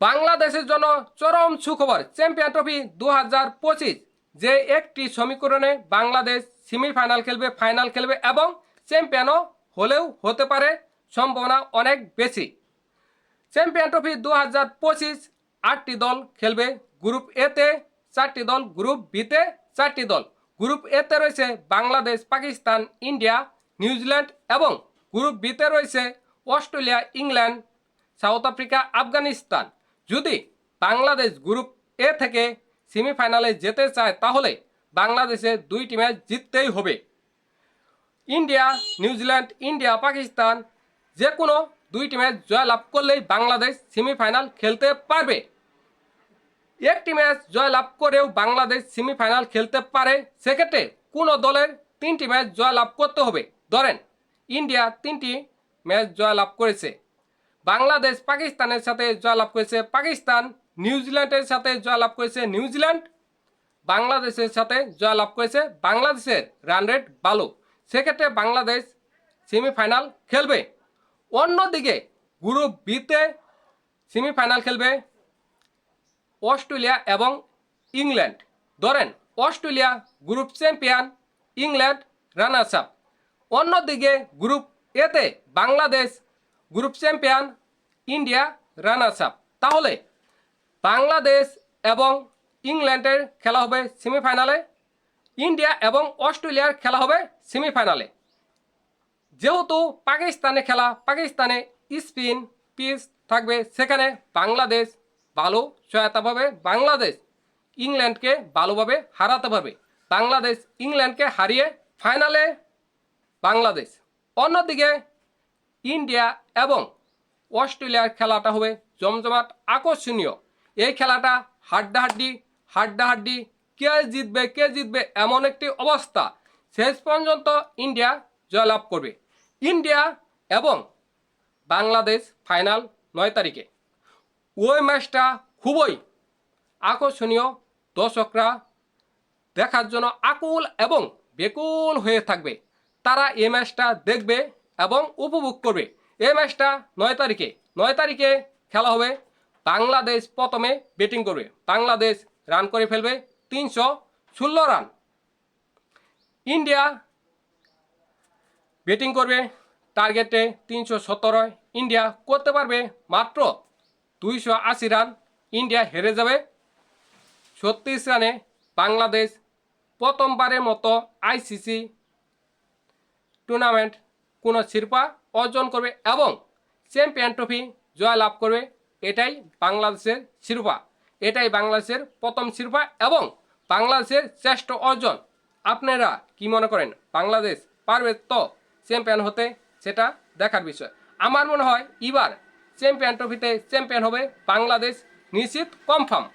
বাংলাদেশের জন্য চরম সুখবর চ্যাম্পিয়ন ট্রফি দু হাজার পঁচিশ, যে একটি সমীকরণে বাংলাদেশ সেমিফাইনাল খেলবে, ফাইনাল খেলবে এবং চ্যাম্পিয়নও হলেও হতে পারে সম্ভাবনা অনেক বেশি। চ্যাম্পিয়ন ট্রফি দু হাজার পঁচিশ, আটটি দল খেলবে গ্রুপ এতে চারটি দল গ্রুপ বিতে চারটি দল গ্রুপ এতে রয়েছে Bangladesh, Pakistan, India, New Zealand এবং গ্রুপ বিতে রয়েছে Australia, England, South Africa, Afghanistan. যদি বাংলাদেশ গ্রুপ এ থেকে সেমিফাইনালে যেতে চায়, তাহলে বাংলাদেশে দুইটি ম্যাচ জিততেই হবে। ইন্ডিয়া নিউজিল্যান্ড ইন্ডিয়া পাকিস্তান যে কোনো দুইটি ম্যাচ জয়লাভ করলেই বাংলাদেশ সেমিফাইনাল খেলতে পারবে। একটি ম্যাচ জয়লাভ করেও বাংলাদেশ সেমিফাইনাল খেলতে পারে, সেক্ষেত্রে কোনো দলের তিনটি ম্যাচ জয়লাভ করতে হবে। ধরেন ইন্ডিয়া তিনটি ম্যাচ জয়লাভ করেছে। বাংলাদেশ পাকিস্তানের সাথে জয়লাভ করেছে পাকিস্তান নিউজিল্যান্ডের সাথে জয়লাভ করেছে নিউজিল্যান্ড বাংলাদেশের সাথে জয়লাভ করেছে বাংলাদেশের রান রেট ভালো। সেক্ষেত্রে বাংলাদেশ সেমিফাইনাল খেলবে। অন্যদিকে গ্রুপ বিতে সেমিফাইনাল খেলবে অস্ট্রেলিয়া এবং ইংল্যান্ড। ধরেন, Australia group champion England runners up অন্যদিকে গ্রুপ এতে Bangladesh group champion India runners up. তাহলে বাংলাদেশ এবং ইংল্যান্ডের খেলা হবে সেমিফাইনালে, ইন্ডিয়া এবং অস্ট্রেলিয়ার খেলা হবে সেমিফাইনালে। যেহেতু পাকিস্তানে খেলা, পাকিস্তানে স্পিন পিচ থাকবে, সেখানে বাংলাদেশ ভালো সহায়তা পাবে, বাংলাদেশ ইংল্যান্ডকে ভালোভাবে হারাতে পারবে, বাংলাদেশ ইংল্যান্ডকে হারিয়ে ফাইনালে বাংলাদেশ। অন্যদিকে ইন্ডিয়া এবং অস্ট্রেলিয়ার খেলাটা হবে জমজমাট আকর্ষণীয়। এই খেলাটা হাড্ডাহাড্ডি হাড্ডাহাড্ডি, কে জিতবে কে জিতবে এমন একটি অবস্থা। শেষ পর্যন্ত ইন্ডিয়া জয়লাভ করবে। ইন্ডিয়া এবং বাংলাদেশ ফাইনাল নয় তারিখে। ওই ম্যাচটা খুবই আকর্ষণীয়। দর্শকরা দেখার জন্য আকুল এবং বেকুল হয়ে থাকবে। তারা এই ম্যাচটা দেখবে। এবং উপভোগ করবে। এই ম্যাচটা নয় তারিখে নয় তারিখে খেলা হবে। বাংলাদেশ প্রথমে ব্যাটিং করবে। বাংলাদেশ রান করে ফেলবে তিনশো ষোলো রান ইন্ডিয়া ব্যাটিং করবে টার্গেটে তিনশো সতেরো ইন্ডিয়া করতে পারবে মাত্র দুইশো আশি রান ইন্ডিয়া হেরে যাবে ছত্রিশ রানে বাংলাদেশ প্রথমবারের মতো আইসিসি টুর্নামেন্ট কোনো শিরপা অর্জন করবে এবং চ্যাম্পিয়ন ট্রফি জয়লাভ করবে। এটাই বাংলাদেশের শিরোপা। এটাই বাংলাদেশের প্রথম শিরোপা এবং বাংলাদেশের শ্রেষ্ঠ অর্জন। আপনারা কি মনে করেন, বাংলাদেশ পারবে তো চ্যাম্পিয়ন হতে? সেটা দেখার বিষয়। আমার মনে হয় এবার চ্যাম্পিয়ন ট্রফিতে চ্যাম্পিয়ন হবে বাংলাদেশ নিশ্চিত কনফার্ম।